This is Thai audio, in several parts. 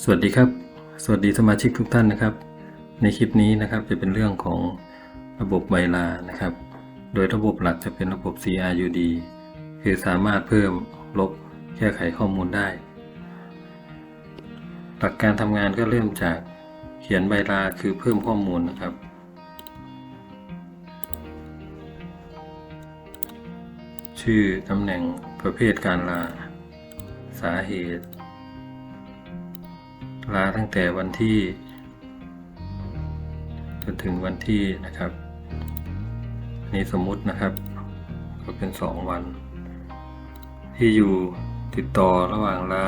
สวัสดีครับ สวัสดีสมาชิกทุกท่านนะครับ ในคลิปนี้นะครับจะเป็นเรื่องของระบบไวลานะครับ โดยระบบหลักจะเป็นระบบ CRUD คือสามารถเพิ่มลบแก้ไขข้อมูลได้ หลักการทำงานก็เริ่มจากเขียนไวลาคือเพิ่มข้อมูลนะครับ ชื่อตำแหน่งประเภทการลา สาเหตุ ลาตั้งแต่วันที่ จนถึงวันที่นะครับนนี้สมมุตินะครับ ก็เป็นสองวัน ที่อยู่ติดต่อระหว่างลา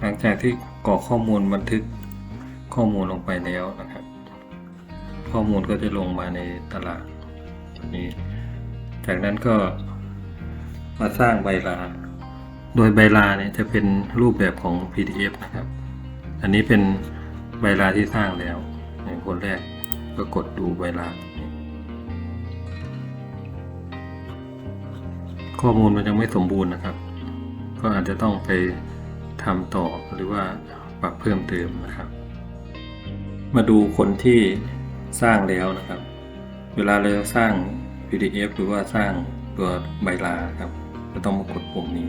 หลังจากที่กรอกข้อมูลบันทึกข้อมูลลงไปแล้วนะครับ ข้อมูลก็จะลงมาในตารางแบบนี้ จากนั้นก็มาสร้างใบลา โดยใบลาเนี่ยจะเป็นรูปแบบของ PDF นะครับ อันนี้เป็นใบลาที่สร้างแล้วอย่างคนแรกก็กดดูใบลา ข้อมูลมันยังไม่สมบูรณ์นะครับ ก็อาจจะต้องไปทำต่อหรือว่าปรับเพิ่มเติมนะครับ มาดูคนที่สร้างแล้วนะครับ เวลาเราสร้าง PDF หรือว่าสร้างตัวใบลาครับก็ต้องมากดปุ่มนี้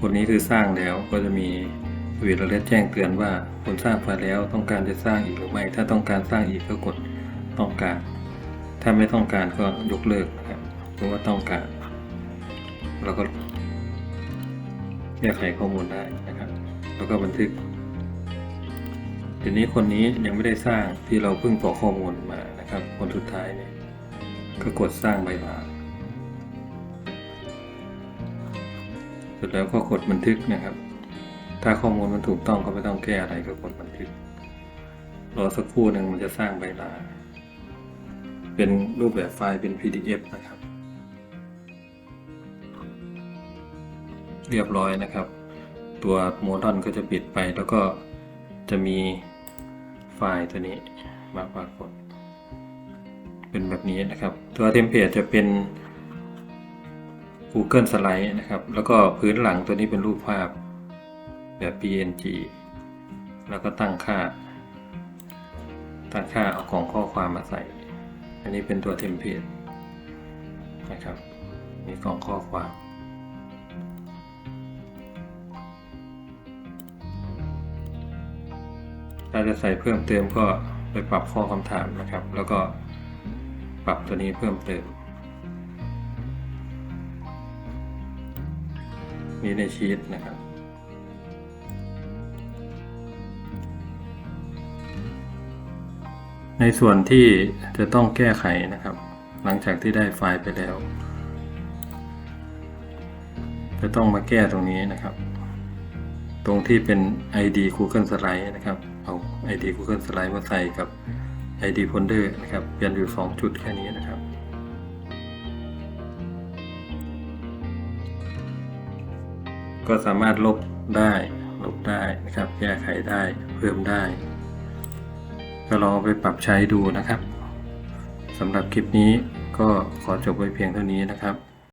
ปุ่มนี้คือสร้างแล้วก็จะมีวีดและแจ้งเตือนว่าคุณสร้างไฟแล้วต้องการจะสร้างอีกหรือไม่ ถ้าต้องการสร้างอีกก็กดต้องการ ถ้าไม่ต้องการก็ยกเลิกนะครับหรือว่าต้องการเราก็แก้ไขข้อมูลได้นะครับ แล้วก็บันทึกทีนี้คนนี้ยังไม่ได้สร้างที่เราเพิ่งกรอกข้อมูลมานะครับ คนสุดท้ายเนี่ย ก็กดสร้างใบลาเสร็จแล้วก็กดบันทึกนะครับ ถ้าข้อมูลมันถูกต้องก็ไม่ต้องแก้อะไรก็กดบันทึก รอสักครู่หนึ่งมันจะสร้างใบลาเป็นรูปแบบไฟล์เป็น PDF นะครับ เรียบร้อยนะครับ ตัวโมดอนก็จะปิดไปแล้วก็จะมีไฟล์ตัวนี้มาปรากฏ เป็นแบบนี้นะครับ ตัวเทมเพลตจะเป็น Google Slide นะครับ แล้วก็พื้นหลังตัวนี้เป็นรูปภาพแบบ PNG แล้วก็ตั้งค่า ตั้งค่าเอาของข้อความมาใส่ อันนี้เป็นตัวเทมเพลตนะครับมีกล่องข้อความถ้าจะใส่เพิ่มเติมก็ไปปรับข้อคำถามนะครับ แล้วก็ ปรับตัวนี้เพิ่มเติม มีในชีตนะครับ ในส่วนที่จะต้องแก้ไขนะครับ หลังจากที่ได้ไฟล์ไปแล้ว จะต้องมาแก้ตรงนี้นะครับ ตรงที่เป็น ID Google Slide นะครับ เอา ID Google Slide มาใส่กับ ID Folder นะครับ เปลี่ยนอยู่ 2 จุดแค่นี้นะครับ ก็สามารถลบได้ลบได้นะครับ แก้ไขได้เพิ่มได้ ก็ลองไปปรับใช้ดูนะครับสำหรับคลิปนี้ก็ขอจบไว้เพียงเท่านี้นะครับ